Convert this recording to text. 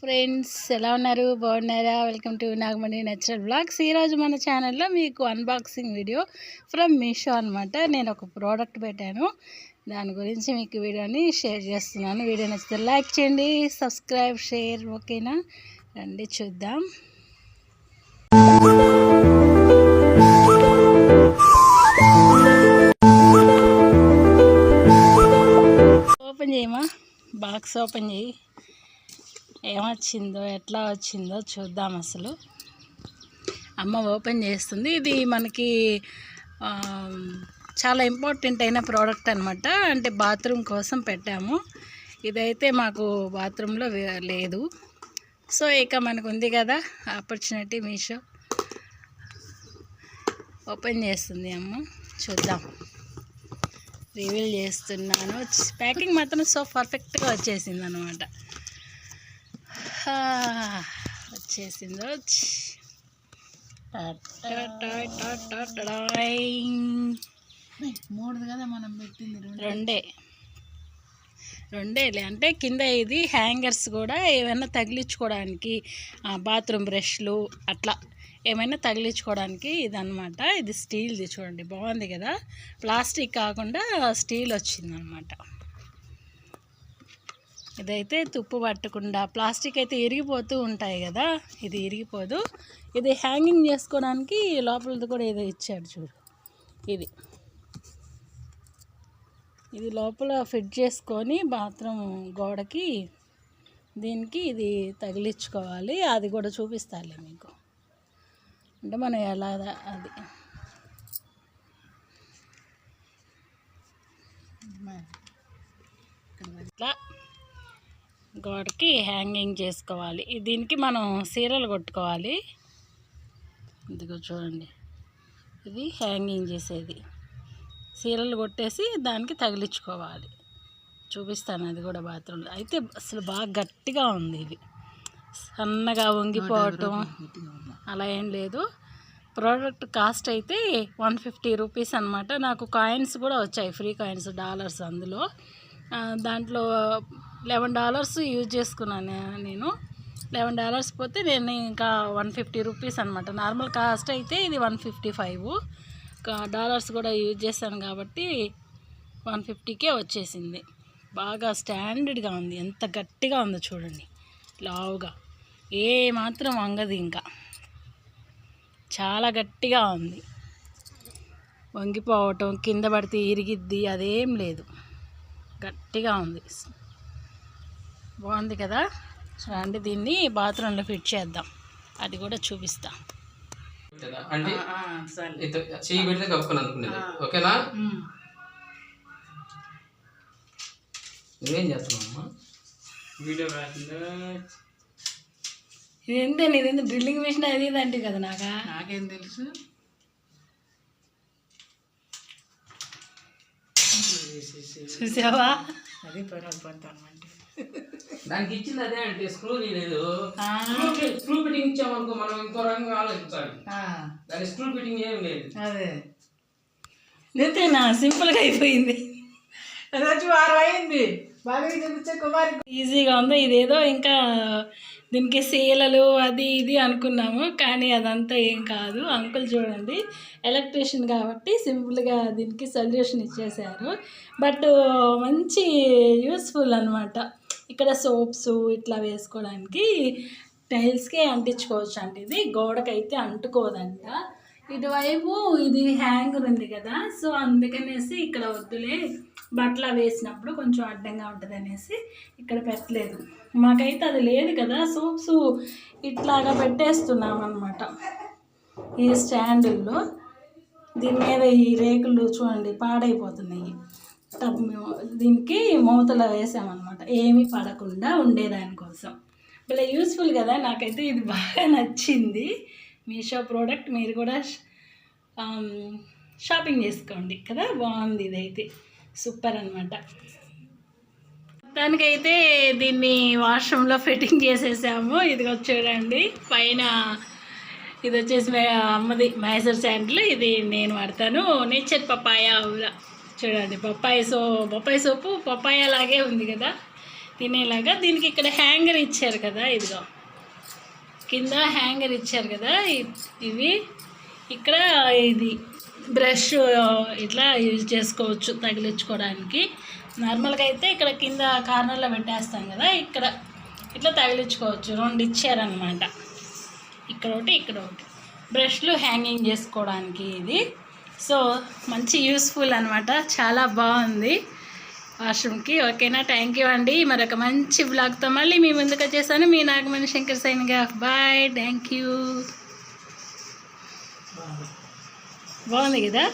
Friends ఎలా ఉన్నారు? బాగున్నారా? Welcome to Nagamani natural blogs. ఈరోజు మన ఛానల్లో మీకు అన్బాక్సింగ్ వీడియో ఫ్రమ్ మీషో అనమాట నేను ఒక ప్రోడక్ట్ పెట్టాను. దాని గురించి మీకు వీడియోని షేర్ చేస్తున్నాను. వీడియో నచ్చితే లైక్ చేయండి సబ్స్క్రైబ్ షేర్ ఓకేనా? రండి చూద్దాం. ఓపెన్ చేయమా? బాక్స్ ఓపెన్ చేయి. ఏమొచ్చిందో ఎట్లా వచ్చిందో చూద్దాం అసలు. అమ్మ ఓపెన్ చేస్తుంది. ఇది మనకి చాలా ఇంపార్టెంట్ అయిన ప్రోడక్ట్ అనమాట అంటే బాత్రూమ్ కోసం పెట్టాము. ఇదైతే మాకు బాత్రూంలో లేదు. సో ఇక మనకు ఉంది కదా ఆపర్చునిటీ మీషో. ఓపెన్ చేస్తుంది అమ్మ. చూద్దాం. రివీల్ చేస్తున్నాను. ప్యాకింగ్ మాత్రం సో పర్ఫెక్ట్గా వచ్చేసింది అనమాట వచ్చేసింది. వచ్చి. మూడు కదా మనం పెట్టింది రెండు. రెండే. రెండేలే. అంటే కింద ఇది హ్యాంగర్స్ కూడా ఏమైనా తగిలించుకోవడానికి బాత్రూమ్ బ్రష్లు అట్లా ఏమైనా తగిలించుకోవడానికి ఇదన్నమాట. ఇది స్టీల్ది చూడండి. బాగుంది కదా. ప్లాస్టిక్ కాకుండా స్టీల్ వచ్చిందనమాట ఇదైతే తుప్పు పట్టకుండా ప్లాస్టిక్ అయితే ఇరిగిపోతూ ఉంటాయి కదా ఇది ఇరిగిపోదు. ఇది హ్యాంగింగ్ చేసుకోవడానికి లోపలది కూడా ఏదో ఇచ్చాడు చూడు ఇది. ఇది లోపల ఫిట్ చేసుకొని బాత్రూమ్ గోడకి దీనికి ఇది తగిలించుకోవాలి. అది కూడా చూపిస్తాలే మీకు. అంటే మనం ఎలా అది. ఇట్లా గోడకి హ్యాంగింగ్ చేసుకోవాలి. దీనికి మనం సీరలు కొట్టుకోవాలి. ఇదిగో చూడండి. ఇది హ్యాంగింగ్ చేసేది. సీరలు కొట్టేసి దానికి తగిలించుకోవాలి. చూపిస్తాను అది కూడా బాత్రూంలో. అయితే అసలు బాగా గట్టిగా ఉంది ఇది. సన్నగా వంగిపోవటం అలా ఏం లేదు. ప్రోడక్ట్ కాస్ట్ అయితే వన్ ఫిఫ్టీ రూపీస్ అనమాట నాకు కాయిన్స్ కూడా వచ్చాయి. ఫ్రీ కాయిన్స్ డాలర్స్ అందులో. దాంట్లో లెవెన్ డాలర్స్ యూజ్ చేసుకున్నాను నేను. లెవెన్ డాలర్స్ పోతే నేను ఇంకా వన్ ఫిఫ్టీ రూపీస్ అనమాట నార్మల్ కాస్ట్ అయితే ఇది వన్ ఫిఫ్టీ ఫైవ్. డాలర్స్ కూడా యూజ్ చేశాను కాబట్టి వన్ ఫిఫ్టీకే వచ్చేసింది. బాగా స్టాండర్డ్గా ఉంది. ఎంత గట్టిగా ఉందో చూడండి. లావుగా. ఏ మాత్రం వంగదు ఇంకా. చాలా గట్టిగా ఉంది. వంగిపోవటం కింద పడితే ఇరిగిద్ది అదేం లేదు. గట్టిగా ఉంది. బాగుంది కదా? రండి దీన్ని బాత్రూంలో ఫిట్ చేద్దాం. అది కూడా చూపిస్తా. కదా అంటే సరే ఇత- చెయ్యి పెడితే కప్పుకొని అనుకునేది ఓకేనా? నువ్వేం చేస్తున్నావు అమ్మా వీడియో కాకుండా ఇది ఎంత ఇది ఎంత డ్రిల్లింగ్ మిషన్ అది ఇది అంటే కదా నాకా? నాకేం తెలుసు? చూసావా? అది పనులు పడతాను అంటే దానికి ఇచ్చింది అదే అంటే స్క్రూ లేదు. స్క్రూ ఫిట్టింగ్ ఇచ్చామనుకో మనం ఇంకో రంగు ఆలోచించాలి. దాని స్క్రూ ఫిట్టింగ్ ఏం లేదు. అదే. నితేనా సింపుల్గా అయిపోయింది. వచ్చి వారం అయింది. బాగా చూపించే కుమారి ఈజీగా ఉంది. ఇదేదో ఇంకా దీనికి సీలలు అది ఇది అనుకున్నాము. కానీ అదంతా ఏం కాదు. అంకుల్ చూడండి ఎలక్ట్రీషియన్ కాబట్టి సింపుల్గా దీనికి సొల్యూషన్ ఇచ్చేసారు బట్ మంచి యూస్ఫుల్ అనమాట ఇక్కడ సోప్స్ ఇట్లా వేసుకోవడానికి టైల్స్కే అంటించుకోవచ్చు అండి ఇది. గోడకైతే అంటుకోదంట. ఇటువైపు ఇది హ్యాంగర్ ఉంది కదా సో అందుకనేసి ఇక్కడ వద్దులే. బట్టలు వేసినప్పుడు కొంచెం అడ్డంగా ఉంటుంది అనేసి ఇక్కడ పెట్టలేదు. మాకైతే అది లేదు కదా సోప్స్ ఇట్లాగా పెట్టేస్తున్నాం అనమాట ఈ స్టాండుల్లో దీని మీద ఈ రేకులు చూడండి పాడైపోతున్నాయి. దీనికి మూతలు వేసామన్నమాట. ఏమీ పడకుండా ఉండేదానికోసం ఇలా యూస్ఫుల్ కదా నాకైతే ఇది బాగా నచ్చింది. మీషో ప్రోడక్ట్ మీరు కూడా షాపింగ్ చేసుకోండి కదా బాగుంది ఇదైతే. సూపర్ అనమాట దానికైతే దీన్ని వాష్రూమ్లో ఫిట్టింగ్ చేసేసాము. ఇదిగో చూడండి పైన ఇది వచ్చేసి అమ్మది మైసూర్ శాండిల్ ఇది నేను వాడతాను. నేచర్ పపాయ చూడండి బొప్పాయి సో బొప్పాయి సోపు బొప్పాయి లాగే ఉంది కదా. తినేలాగా దీనికి ఇక్కడ హ్యాంగర్ ఇచ్చారు కదా ఇదిగో. కింద హ్యాంగర్ ఇచ్చారు కదా ఇవి. ఇక్కడ ఇది బ్రష్ ఇట్లా యూజ్ చేసుకోవచ్చు తగిలించుకోవడానికి. నార్మల్గా అయితే ఇక్కడ కింద కార్నర్లో పెట్టేస్తాం కదా ఇక్కడ. ఇట్లా తగిలించుకోవచ్చు రెండు ఇచ్చారనమాట ఇక్కడ ఒకటి ఇక్కడ ఒకటి. బ్రష్లు హ్యాంగింగ్ చేసుకోవడానికి ఇది. సో మంచి యూస్ఫుల్ అనమాట చాలా బాగుంది. వాష్రూమ్కి. ఓకేనా? థ్యాంక్ యూ అండి. మరొక మంచి బ్లాగ్తో మళ్ళీ మీ ముందుకు వచ్చేసాను. మీ నాగమణి శంకర్ సైన్గా బాయ్. Thank you. బాగుంది కదా?